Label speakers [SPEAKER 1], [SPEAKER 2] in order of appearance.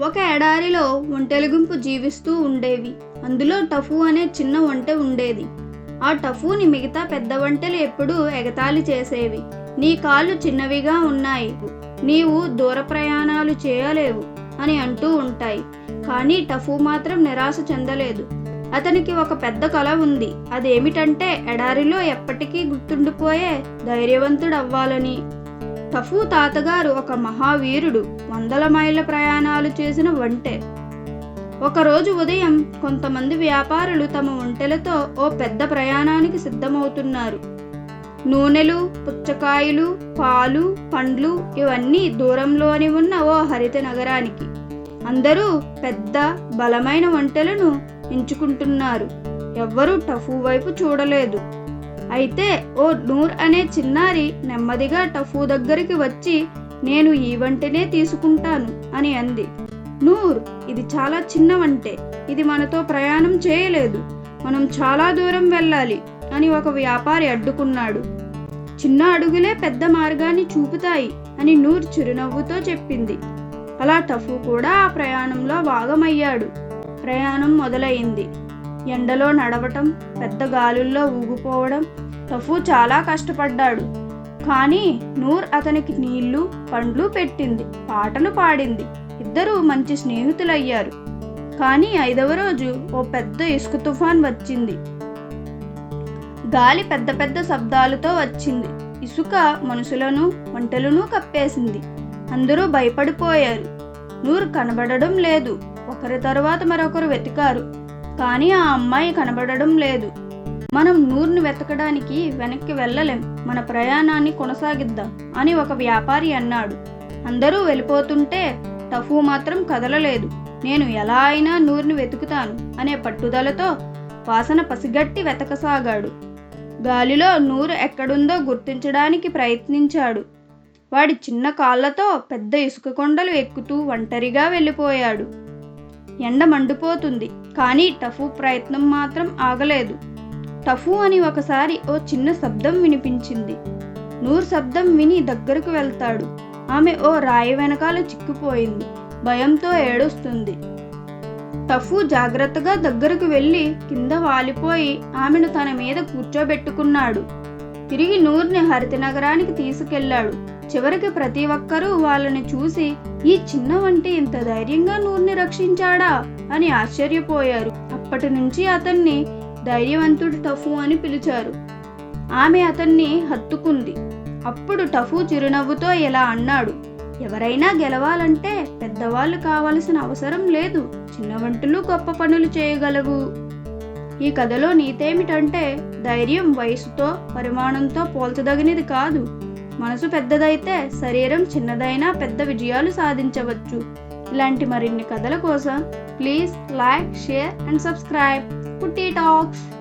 [SPEAKER 1] ఒక ఎడారిలో ఒంటెల గుంపు జీవిస్తూ ఉండేవి. అందులో టఫు అనే చిన్న ఒంటె ఉండేది. ఆ టఫుని మిగతా పెద్ద వంటలు ఎప్పుడూ ఎగతాళి చేసేవి. నీ కాళ్ళు చిన్నవిగా ఉన్నాయి. నీవు దూర ప్రయాణాలు చేయలేవు అని అంటూ ఉంటాయి. కానీ టఫు మాత్రం నిరాశ చెందలేదు. అతనికి ఒక పెద్ద కళ ఉంది. అదేమిటంటే ఎడారిలో ఎప్పటికీ గుర్తుండిపోయే ధైర్యవంతుడు తఫు తాతగారు ఒక మహావీరుడు. వందల మైళ్ళ ప్రయాణాలు చేసిన వంటె ఒకరోజు ఉదయం కొంతమంది వ్యాపారులు తమ ఒంటెలతో ఓ పెద్ద ప్రయాణానికి సిద్ధమవుతున్నారు. నూనెలు పుచ్చకాయలు పాలు పండ్లు ఇవన్నీ దూరంలోని ఉన్న ఓ హరిత నగరానికి. అందరూ పెద్ద బలమైన వంటలను ఎంచుకుంటున్నారు. ఎవ్వరూ టఫు వైపు చూడలేదు. అయితే ఓ నూర్ అనే చిన్నారి నెమ్మదిగా టఫు దగ్గరికి వచ్చి నేను ఈ వంటనే తీసుకుంటాను అని అంది. నూర్ ఇది చాలా చిన్న వంటే. ఇది మనతో ప్రయాణం చేయలేదు. మనం చాలా దూరం వెళ్ళాలి అని ఒక వ్యాపారి అడ్డుకున్నాడు. చిన్న అడుగులే పెద్ద మార్గాన్ని చూపుతాయి అని నూర్ చిరునవ్వుతో చెప్పింది. అలా టఫు కూడా ఆ ప్రయాణంలో భాగమయ్యాడు. ప్రయాణం మొదలైంది. ఎండలో నడవటం పెద్ద గాలుల్లో ఊగిపోవడం తఫు చాలా కష్టపడ్డాడు. కానీ నూర్ అతనికి నీళ్ళు పండ్లు పెట్టింది పాటలు పాడింది. ఇద్దరూ మంచి స్నేహితులయ్యారు. కానీ ఐదవ రోజు ఓ పెద్ద ఇసుక తుఫాన్ వచ్చింది. గాలి పెద్ద పెద్ద శబ్దాలతో వచ్చింది. ఇసుక మనుషులను వంటలను కప్పేసింది. అందరూ భయపడిపోయారు. నూరు కనబడడం లేదు. ఒకరి తర్వాత మరొకరు వెతికారు. కానీ ఆ అమ్మాయి కనబడడం లేదు. మనం నూరుని వెతకడానికి వెనక్కి వెళ్ళలేం. మన ప్రయాణాన్ని కొనసాగిద్దాం అని ఒక వ్యాపారి అన్నాడు. అందరూ వెళ్ళిపోతుంటే టఫు మాత్రం కదలలేదు. నేను ఎలా అయినా నూరుని వెతుకుతాను అనే పట్టుదలతో వాసన పసిగట్టి వెతకసాగాడు. గాలిలో నూరు ఎక్కడుందో గుర్తించడానికి ప్రయత్నించాడు. వాడి చిన్న కాళ్ళతో పెద్ద ఇసుక కొండలు ఎక్కుతూ ఒంటరిగా వెళ్ళిపోయాడు. ఎండ మండిపోతుంది కానీ టఫు ప్రయత్నం మాత్రం ఆగలేదు. టఫు అని ఒకసారి ఓ చిన్న శబ్దం వినిపించింది. నూర్ శబ్దం విని దగ్గరకు వెళ్తాడు. ఆమె ఓ రాయి వెనకాల చిక్కుపోయింది. భయంతో ఏడుస్తుంది. టఫు జాగ్రత్తగా దగ్గరకు వెళ్ళి కింద వాలిపోయి ఆమెను తన మీద కూర్చోబెట్టుకున్నాడు. తిరిగి నూర్ని హరితనగరానికి తీసుకెళ్ళాడు చివరికి ప్రతి ఒక్కరూ వాళ్ళని చూసి ఈ చిన్న వంటి ఇంత ధైర్యంగా నూర్ని రక్షించాడా? అని ఆశ్చర్యపోయారు. అప్పటి నుంచి అతన్ని ధైర్యవంతుడు టఫు అని పిలిచారు. ఆమె అతన్ని హత్తుకుంది. అప్పుడు టఫు చిరునవ్వుతో ఇలా అన్నాడు ఎవరైనా గెలవాలంటే పెద్దవాళ్ళు కావలసిన అవసరం లేదు చిన్న వంటలు గొప్ప పనులు చేయగలవు. ఈ కథలో నీతేమిటంటే ధైర్యం వయసుతో పరిమాణంతో పోల్చదగినది కాదు. మనసు పెద్దదైతే శరీరం చిన్నదైనా పెద్ద విజయాలు సాధించవచ్చు. ఇలాంటి మరిన్ని కథల కోసం please like share and subscribe. Good day, dogs.